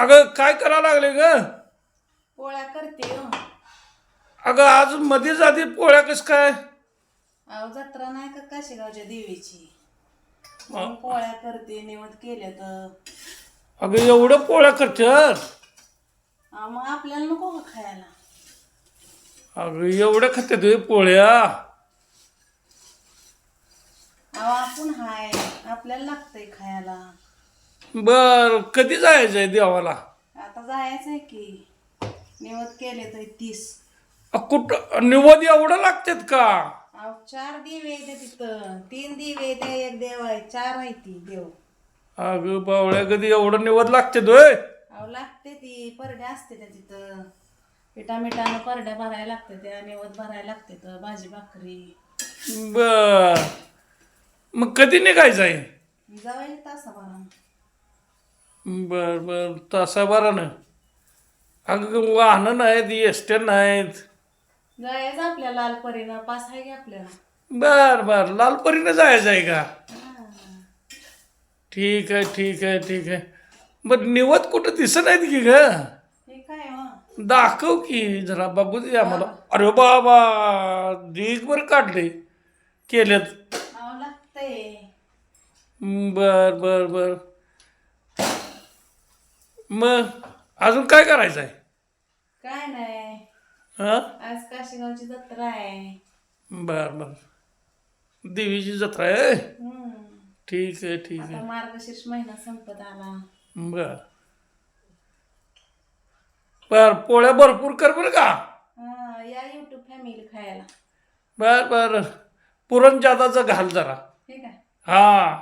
अगं काय करायला लागले ग? पोळ्या करते हो. अगं आज मध्येच आधी पोळ्या कस काय? अहो जत्रा नाही का काशीगावच्या देवीची? मग पोळ्या करते निवड केल्या तर. अगं एवढं पोळ्या करतात मग आपल्याला नको का खायला. अगं एवढ्या खात्यात होय पोळ्या? अहो आपण हाय. आपल्याला लागतंय खायला. बर कधी जायचंय देवाला? आता जायचंय की. निवड केले तर तीस. अ, कुठं? निवद एवढं लागतात का? अहो चार दिवे येते तिथं. तीन दिवे येते एक देव आहे चार आहे ती देव. अगं बावळ्या कधी एवढं निवद लागतात होय? अहो लागते ती. परड्या असते त्या तिथं. पिठा मिठानं परड्या भरायला लागते त्या निवड भरायला लागते तर भाजी भाकरी. बर. मग कधी निघायचं आहे जाऊया तासाभरा बर बर तासाभरानं. अगं वाहनं नाहीत एसट्या नाहीत. जायचं आपल्या लालपरीनं. पास आहे की आपल्याला? बर बर. लालपरीनं जायचं आहे का. ठीक आहे ठीक आहे ठीक आहे. बर निवत कुठं दिसत नाहीत की ग? हे काय मग दाखव की जरा बघू दे आम्हाला. अरे बाबा दिगभर काढले केलेत. लागतंय. बर बर बर. मग अजून काय करायचं आहे काय नाही. हां? आज काशीगावची जत्रा आहे. बर बर. देवीची जत्रा आहे हम्म. ठीक आहे ठीक आहे. मार्गशीर्ष महिना संपत आला. बर. बर पोळ्या भरपूर कर बरं का? हा या युट्यूब फॅमिली खायला. बर बर. पुरण जादाचं घाल जरा. ठीक आहे हा.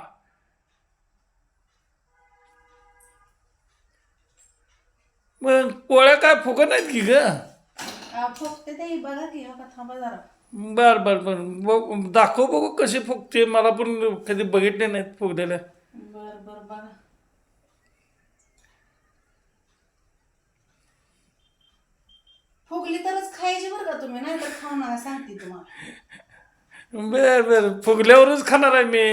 मग पोळ्या काय फुकत नाहीत की ग? फुकते ते बघा की हो का थांबा जरा. बर बर बर. बघ दाखव बघू कशी फुगते मला पण कधी बघितले नाहीत फुगलेल्या बर बर बघा. फुगली तरच खायची बरं का तुम्ही? नाही तर खाऊ नका सांगते तुम्हाला. बर बर. फुगल्यावरच खाणार आहे मी.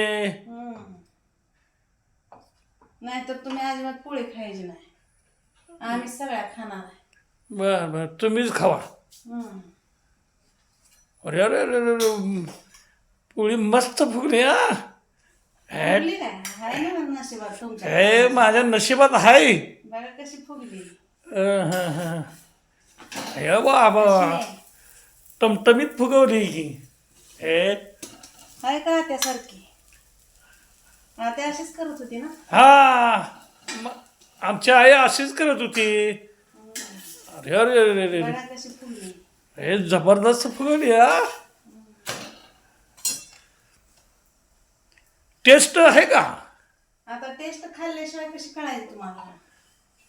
नाही तर तुम्ही अजिबात पोळी खायची नाही. आम्ही सगळ्या खाणार आहे. बर बर. तुम्हीच खावा. हम्म. अरे अरे अरे अरे अरे. पोळी मस्त फुगली हा. हे फुगली काय? आहे ना नशिबात तुमच्या हे माझ्या नशिबात आहे. बघा कशी फुगली. अं, हं, हं. हे बाबा. टमटमीत फुगवली की. हे. आहे का त्यासारखी हा ते अशीच करत होती ना? हा. म- आमची आई अशीच करत होती अरे अरे अरे अरे अरे. बघा कशी फुगली हे जबरदस्त फुगवली हा टेस्ट आहे का आता टेस्ट खाल्ल्याशिवाय कशी कळायची तुम्हाला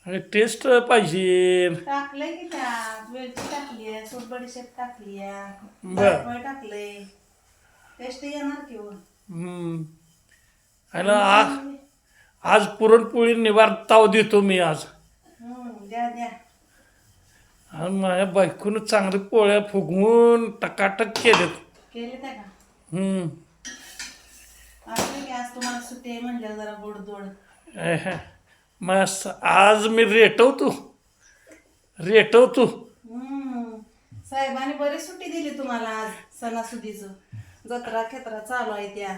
अरे टेस्ट पाहिजे टाकलंय की त्यात वेलची टाकली आहे सूट बडीशेप टाकली बर. आहे टाकलंय टेस्ट येणार की हो. हम्म. आणि आज आज पुरणपोळी निवार ताव देतो मी आज. द्या द्या. आणि माझ्या बायकोनं चांगली पोळ्या फुगवून टकाटक केलेत. केले त्या का? हम्म. असं की आज तुम्हाला सुट्टी आहे म्हणलं जरा गोड दोड एहे. मस्त आज मी रेटवतो. रेटवतो. हम्म. साहेबांनी बरी सुट्टी दिली तुम्हाला आज सणासुदीचं. जत्रा खेत्रा चालू आहे त्या.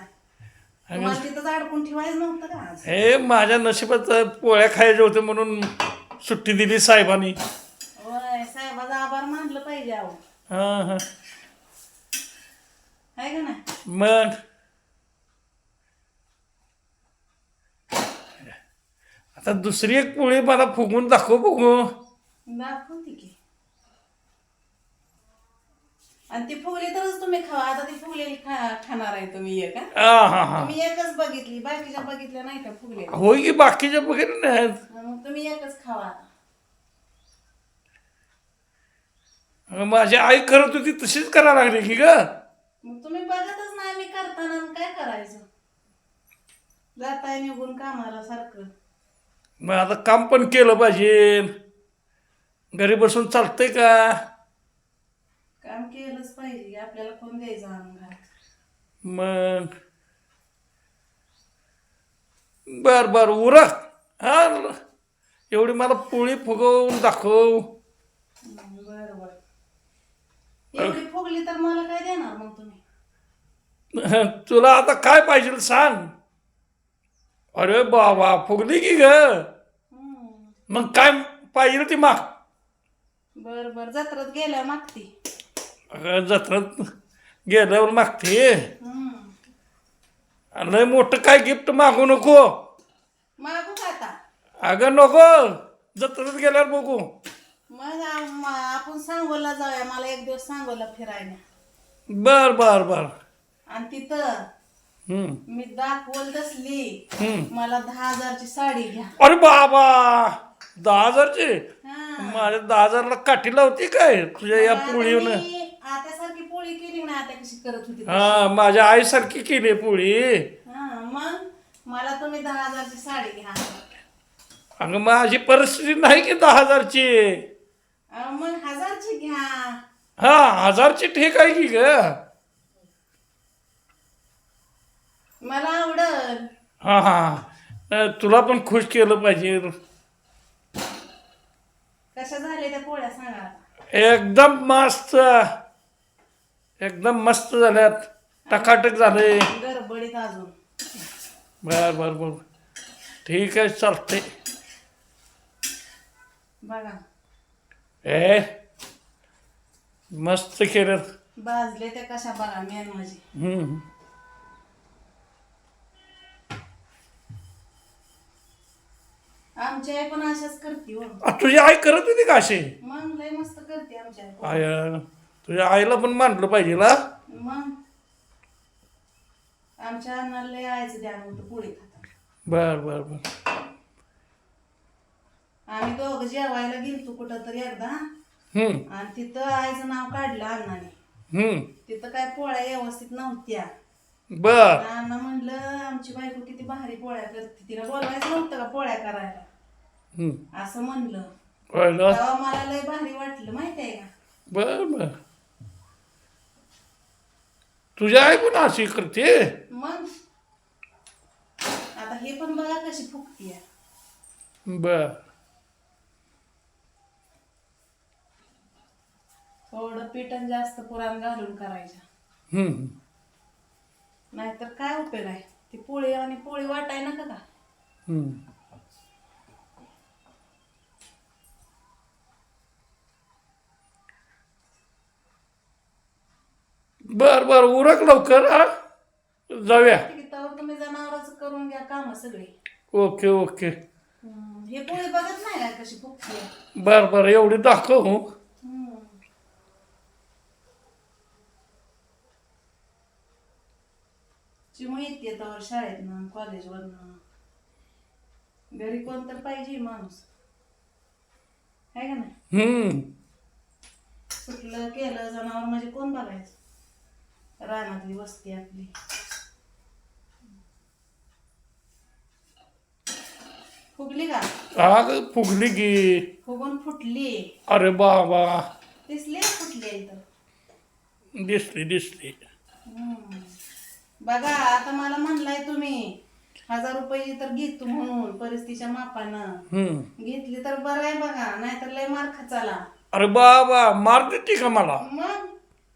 तुम्हाला तिथंच अडकून ठेवायचं नव्हतं का आज? हे माझ्या नशिबात पोळ्या खायच्या होत्या म्हणून सुट्टी दिली साहेबांनी. होय साहेबाचा आभार मानलं पाहिजे अहो. हां हां. आहे का नाही? मग? आता दुसरी एक पोळी मला फुगून दाखव बघू. दाखवते की. आणि ती फुगली तरच तुम्ही खावा. आता ती फुगलेली खा खाणार आहे तुम्ही एक हा? हा हा हा. तुम्ही एकच बघितली बाकीच्या बघितल्या नाही का फुगलेल्या. होय की बाकीच्या वगैरे नाहीत मग तुम्ही एकच खावा आता. माझी आई करत होती तशीच करायला लागली की ग. मग तुम्ही बघतच नाही मी करताना मग काय करायचं? जाताय निघून कामाला सारखं. मग आता काम पण केलं पाहिजे. घरी बसून चालतंय का? काम केलंच पाहिजे आपल्याला कोण द्यायचं आणून मग? बर बर उरक. हा एवढी मला पोळी फुगवून दाखव. बर बर. एवढी फुगली तर मला काय देणार मग तुम्ही? तुला आता काय पाहिजे सांग. अरे बाबा फुगली की ग? हम्म. मग काय पाहिजे ती माग. बर बर. जत्रात गेल्या मागती. जत्रात गेल्यावर मागते. लय मोठं काय गिफ्ट मागू नको. मागू का आता? अगं नको. जत्रात गेल्यावर बघू. मग आम- आपण सांगोला जाऊया. मला एक दिवस सांगोला फिरायला. बर बर बर. आणि तिथं हम्म, मी दाखवल तसली हम्म. मला दहा हजारची साडी घ्या. अरे बाबा! दहा हजारची? हा. माझ्या दहा हजारला काठी लावती काय? तुझ्या या आता पोळीवर आत्यासारखी पोळी केली ना आता कशी करत होती. हा माझ्या आईसारखी केली पोळी. हा मग मला तुम्ही दहा हजारची साडी घ्या. अगं माझी परिस्थिती नाही की दहा हजारची. अहो, मग हजारची घ्या. हा हजारची ठीक आहे की ग? मला आवडल. हा हा. अ, तुला पण खुश केलं पाहिजे. कशा झाल्या त्या पोळ्या सांगा. आता. एकदम मस्त. एकदम मस्त झाल्यात. टकाटक झाले गडबडीत अजून. बर बर बर. ठीक आहे चालते बघा. ए मस्त केलं भाजले त्या कशा बघा मेन म्हणजे. हम्म. आमची आई पण अशाच करते हो. आ, तुझी आई करत होती का असे मग लय मस्त करते आमची आई. आय. तुझ्या आईला पण मानलं पाहिजे ना? मग? आमच्या अन्नाला लय होतं पोळी बर बर बर. आम्ही दोघं जेवायला गेलतो कुठं तरी एकदा. हम्म. आणि तिथं आईचं नाव काढलं अण्णाने. हम्म. तिथं काय पोळ्या व्यवस्थित नव्हत्या. बर. अण्णा म्हणलं आमची बायको किती भारी पोळ्या करते. तिला बोलवायचं नव्हतं का पोळ्या करायला? हम्म. असं म्हणलं. कळलं तेव्हा मला लय भारी वाटलं माहिती आहे का? बर बर. तुझी आई पण अशी करते. मग? आता हे पण बघा कशी फुकतीये बर. थोडं पीठ आणि जास्त पुराण घालून करायच्या हम्म. नाहीतर काय उपयोग आहे? ती पोळी आणि पोळी वाटाय नका का? हम्म. बर बर उरक लवकर हा. जाऊया. तुम्ही जनावरांचं करून घ्या काम सगळे. Okay okay. हम्म, हे पोळी बघत नाही का कशी बर बर एवढी दाखव. हो. हम्म. चिमू येते शाळेतनं कॉलेजवरनं. घरी कोण तर पाहिजे माणूस. आहे का नाही? हम्म. सुटलं केलं जनावर म्हणजे कोण बघायचं? रानातली वस्ती आपली. फुगली का? आग फुगली की. फुगून फुटली. अरे बाबा. दिसली फुटली इथं? दिसली दिसली. बघा आता मला म्हणलाय तुम्ही हजार रुपये तर घेतो म्हणून परिस्थितीच्या मापानं. घेतली तर बरं आहे बघा नाहीतर लय मार खचाला अरे बाबा मार देते का मला? मग?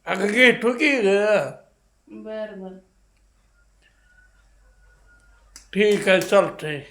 अगं घेतो की ग. बर बर. ठीक आहे चालतंय.